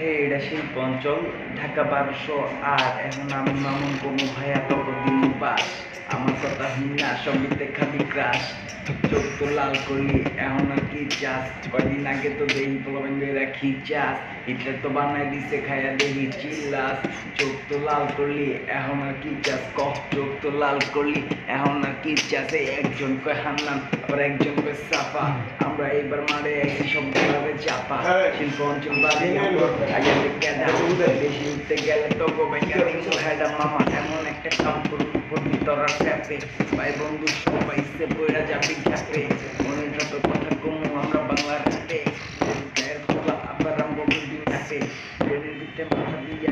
হে এটা শিল্প অঞ্চল ঢাকা বারোশো আর এখন আমি মামুন কোনো ভাইয়া ততদিন বাস আমার কথা হিনা সঙ্গীতে খালি ক্রাশ চোখ তো লাল করলি এখন আর কি চাস? কয়দিন আগে তো দেহি পোলাবেন রাখি চাস। হিটলার তো বানাই দিছে, খায়া দেহি চিল্লাস। চোখ তো লাল করলি, এখন আর কি চাস? কহ চোখ তো লাল করলি এখন আর কি এই একজন কয় হান্নান আবার একজন কয় সাফা আমরা এবার মারে একই সব ভাবে চাপা। শিল্প অঞ্চল বাড়ি আগে থেকে বেশি উঠতে গেলে তো হেডা মামা এমন একটা কাম করুন তোরা স্যাপে ভাই বন্ধু সবাই সে বইরা যাবি খ্যাপে মনে যত কথা কমু আমরা খোলা আবার রামবো করবি খ্যাপে ট্রেনের ভিতরে মাথা দিয়া